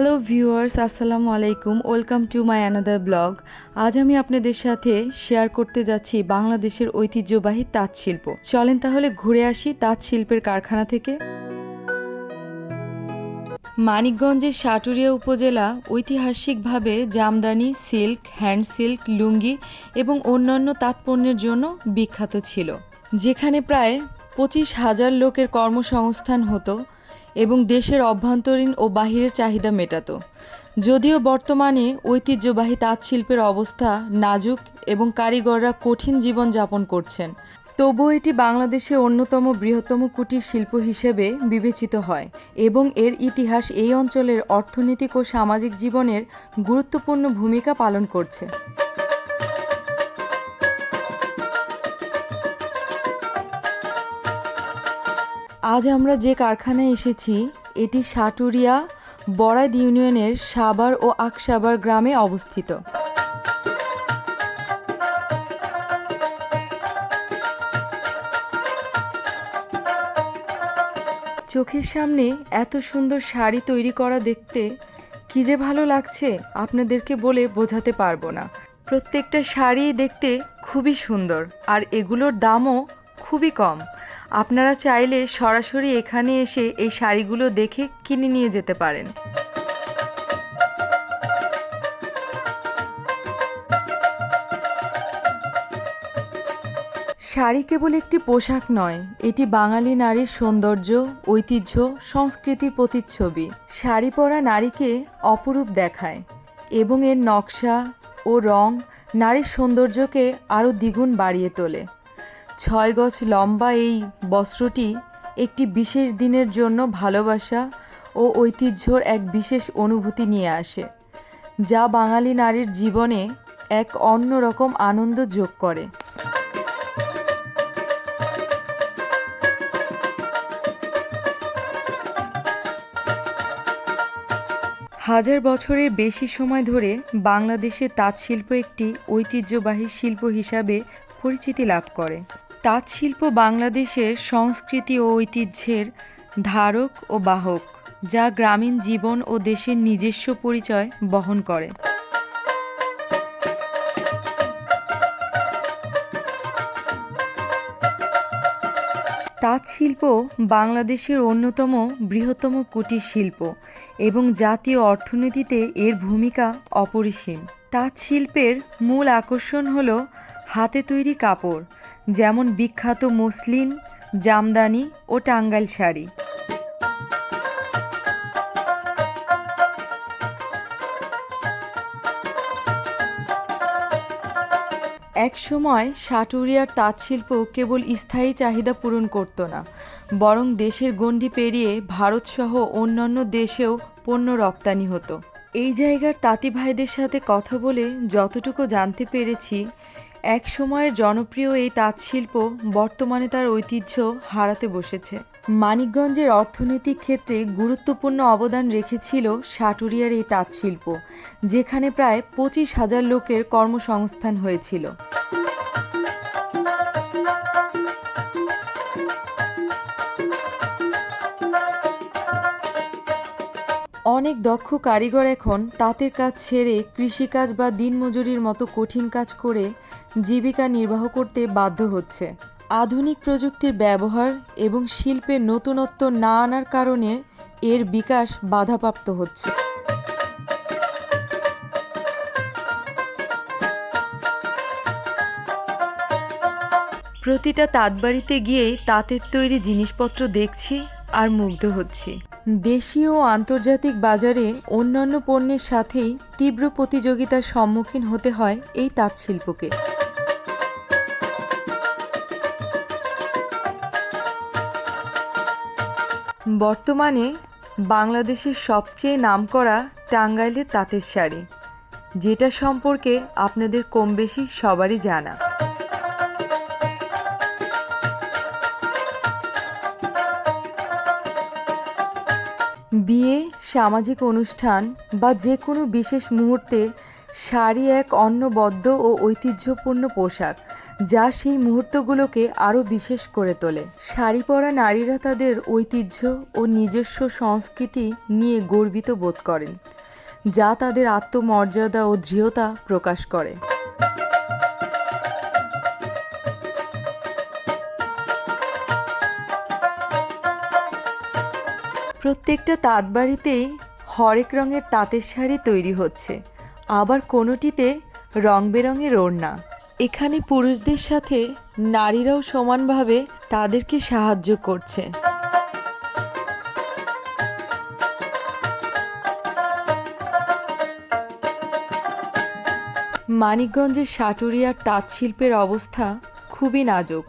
Hello viewers আসসালামু আলাইকুম welcome to my another blog আজ আমি আপনাদের সাথে শেয়ার করতে যাচ্ছি বাংলাদেশের ঐতিহ্যবাহী তাঁত শিল্প। চলেন তাহলে ঘুরে আসি তাঁত শিল্পের কারখানা থেকে। মানিকগঞ্জের সাটুরিয়া উপজেলা ঐতিহাসিকভাবে jamdani, silk, hand silk, lungi এবং অন্যান্য তাঁত পণ্যের জন্য বিখ্যাত ছিল। যেখানে প্রায় পঁচিশ হাজার লোকের কর্মসংস্থান হতো। এবং দেশের অভ্যন্তরীণ ও বাহিরের চাহিদা মেটাতো। যদিও বর্তমানে ঐতিহ্যবাহী তাঁত শিল্পের অবস্থা নাজুক এবং কারিগররা কঠিন জীবন যাপন করছেন, তবুও এটি বাংলাদেশের অন্যতম বৃহত্তম কুটির শিল্প হিসেবে বিবেচিত হয় এবং এর ইতিহাস এই অঞ্চলের অর্থনৈতিক ও সামাজিক জীবনের গুরুত্বপূর্ণ ভূমিকা পালন করছে। আজ আমরা যে কারখানায় এসেছি, এটি সাটুরিয়া বরাদ ইউনিয়নের সাবার ও আকসাবার গ্রামে অবস্থিত। চোখের সামনে এত সুন্দর শাড়ি তৈরি করা দেখতে কি যে ভালো লাগছে, আপনাদেরকে বলে বোঝাতে পারব না। প্রত্যেকটা শাড়ি দেখতে খুবই সুন্দর, আর এগুলোর দামও খুবই কম। আপনারা চাইলে সরাসরি এখানে এসে এই শাড়িগুলো দেখে কিনে নিয়ে যেতে পারেন। শাড়ি কেবল একটি পোশাক নয়, এটি বাঙালি নারীর সৌন্দর্য, ঐতিহ্য, সংস্কৃতির প্রতিচ্ছবি। শাড়ি পরা নারীকে অপরূপ দেখায় এবং এর নকশা ও রং নারীর সৌন্দর্যকে আরও দ্বিগুণ বাড়িয়ে তোলে। ছয় গজ লম্বা এই বস্ত্রটি একটি বিশেষ দিনের জন্য ভালোবাসা ও ঐতিহ্যর এক বিশেষ অনুভূতি নিয়ে আসে, যা বাঙালি নারীর জীবনে এক অন্যরকম আনন্দ যোগ করে। হাজার বছরের বেশি সময় ধরে বাংলাদেশে তাঁত শিল্প একটি ঐতিহ্যবাহী শিল্প হিসাবে পরিচিতি লাভ করে। তাঁত শিল্প বাংলাদেশের সংস্কৃতি ও ঐতিহ্যের ধারক ও বাহক, যা গ্রামীণ জীবন ও দেশের নিজস্ব পরিচয় বহন করে। তাঁত শিল্প বাংলাদেশের অন্যতম বৃহত্তম কুটির শিল্প এবং জাতীয় অর্থনীতিতে এর ভূমিকা অপরিসীম। তাঁত শিল্পের মূল আকর্ষণ হল হাতে তৈরি কাপড়, যেমন বিখ্যাত মসলিন, জামদানি ও টাঙ্গাইল শাড়ি। একসময় সাটুরিয়ার তাঁত শিল্প কেবল স্থায়ী চাহিদা পূরণ করত না, বরং দেশের গণ্ডি পেরিয়ে ভারতসহ অন্যান্য দেশেও পণ্য রপ্তানি হতো। এই জায়গার তাঁতি ভাইদের সাথে কথা বলে যতটুকু জানতে পেরেছি এক সময়ের জনপ্রিয় এই তাঁত শিল্প বর্তমানে তার ঐতিহ্য হারাতে বসেছে। মানিকগঞ্জের অর্থনৈতিক ক্ষেত্রে গুরুত্বপূর্ণ অবদান রেখেছিল সাটুরিয়ার এই তাঁত শিল্প যেখানে প্রায় পঁচিশ হাজার লোকের কর্মসংস্থান হয়েছিল। অনেক দক্ষ কারিগর এখন তাঁতের কাজ ছেড়ে কৃষিকাজ বা দিনমজুরির মতো কঠিন কাজ করে জীবিকা নির্বাহ করতে বাধ্য হচ্ছে। আধুনিক প্রযুক্তির ব্যবহার এবং শিল্পের নতুনত্ব না আনার কারণে এর বিকাশ বাধাপ্রাপ্ত হচ্ছে। প্রতিটা তাঁতবাড়িতে গিয়ে তাঁতের তৈরি জিনিসপত্র দেখছি আর মুগ্ধ হচ্ছি। দেশীয় ও আন্তর্জাতিক বাজারে অন্যান্য পণ্যের সাথেই তীব্র প্রতিযোগিতার সম্মুখীন হতে হয় এই তাঁত শিল্পকে বর্তমানে বাংলাদেশের সবচেয়ে নামকরা টাঙ্গাইলের তাঁতের শাড়ি, যেটা সম্পর্কে আপনাদের কম বেশি সবারই জানা। বিয়ে, সামাজিক অনুষ্ঠান বা যে কোনো বিশেষ মুহূর্তে শাড়ি এক অন্নবদ্য ও ঐতিহ্যপূর্ণ পোশাক, যা সেই মুহূর্তগুলোকে আরও বিশেষ করে তোলে। শাড়ি পরা নারীরা তাদের ঐতিহ্য ও নিজস্ব সংস্কৃতি নিয়ে গর্বিত বোধ করেন, যা তাদের আত্মমর্যাদা ও দৃঢ়তা প্রকাশ করে। প্রত্যেকটা তাঁত বাড়িতেই হরেক রঙের তাঁতের শাড়ি তৈরি হচ্ছে। আবার কোনোটিতে রং বেরঙের ওড়না। এখানে পুরুষদের সাথে নারীরাও সমানভাবে তাদেরকে সাহায্য করছে। মানিকগঞ্জের সাটুরিয়ার তাঁত শিল্পের অবস্থা খুবই নাজুক।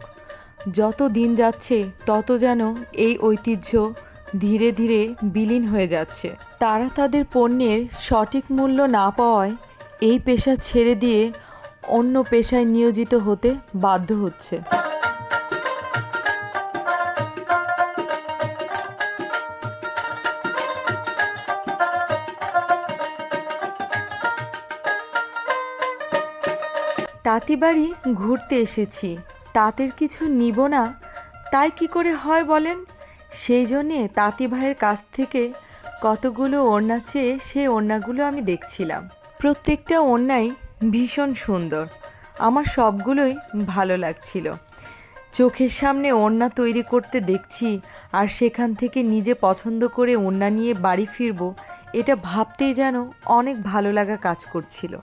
যত দিন যাচ্ছে, তত যেন এই ঐতিহ্য ধীরে ধীরে বিলীন হয়ে যাচ্ছে। তারা তাদের পণ্যের সঠিক মূল্য না পাওয়ায় এই পেশা ছেড়ে দিয়ে অন্য পেশায় নিয়োজিত হতে বাধ্য হচ্ছে। তাঁতিবাড়ি ঘুরতে এসেছি। তাঁতের কিছু নিব না, তাই কি করে হয় বলেন? সেই জন্যে তাঁতি ভাইয়ের কাছ থেকে কতগুলো ওড়না চেয়ে সেই ওড়নাগুলো আমি দেখছিলাম। প্রত্যেকটা ওড়নাই ভীষণ সুন্দর। আমার সবগুলোই ভালো লাগছিল। চোখের সামনে ওড়না তৈরি করতে দেখছি আর সেখান থেকে নিজে পছন্দ করে ওড়না নিয়ে বাড়ি ফিরবো, এটা ভাবতেই যেন অনেক ভালো লাগা কাজ করছিল।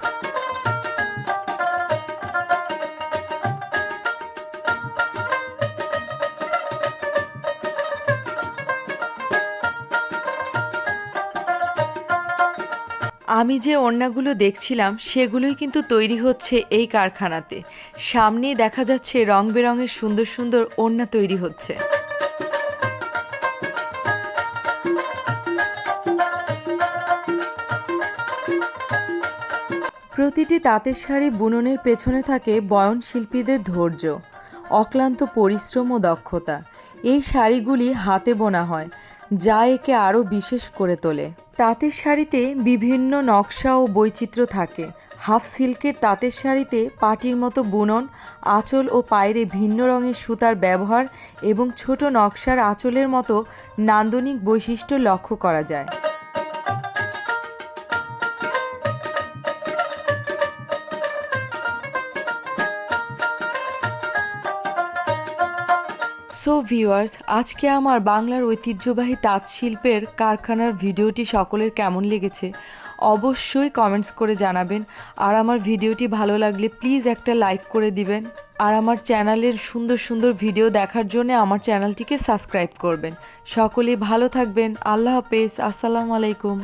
আমি যে ওড়নাগুলো দেখছিলাম, সেগুলোই কিন্তু তৈরি হচ্ছে এই কারখানাতে। সামনেই দেখা যাচ্ছে রং বেরঙের সুন্দর সুন্দর ওড়না তৈরি হচ্ছে। প্রতিটি তাঁতের শাড়ি বুননের পেছনে থাকে বয়ন শিল্পীদের ধৈর্য, অক্লান্ত পরিশ্রম ও দক্ষতা। এই শাড়িগুলি হাতে বোনা হয় যা একে আরও বিশেষ করে তোলে। তাঁতের শাড়িতে বিভিন্ন নকশা ও বৈচিত্র্য থাকে। হাফ সিল্কের তাঁতের শাড়িতে পাটির মতো বুনন, আঁচল ও পায়রে ভিন্ন রঙের সুতার ব্যবহার এবং ছোট নকশার আঁচলের মতো নান্দনিক বৈশিষ্ট্য লক্ষ্য করা যায়। সো ভিউয়ার্স আজকে আমার বাংলার ঐতিহ্যবাহী তাঁত শিল্পের কারখানার ভিডিওটি সকলের কেমন লেগেছে অবশ্যই কমেন্টস করে জানাবেন। আর আমার ভিডিওটি ভালো লাগলে প্লিজ একটা লাইক করে দিবেন। আর আমার চ্যানেলের সুন্দর সুন্দর ভিডিও দেখার জন্য আমার চ্যানেলটিকে সাবস্ক্রাইব করবেন। সকলেই ভালো থাকবেন। আল্লাহ হাফেজ। আসসালামু আলাইকুম।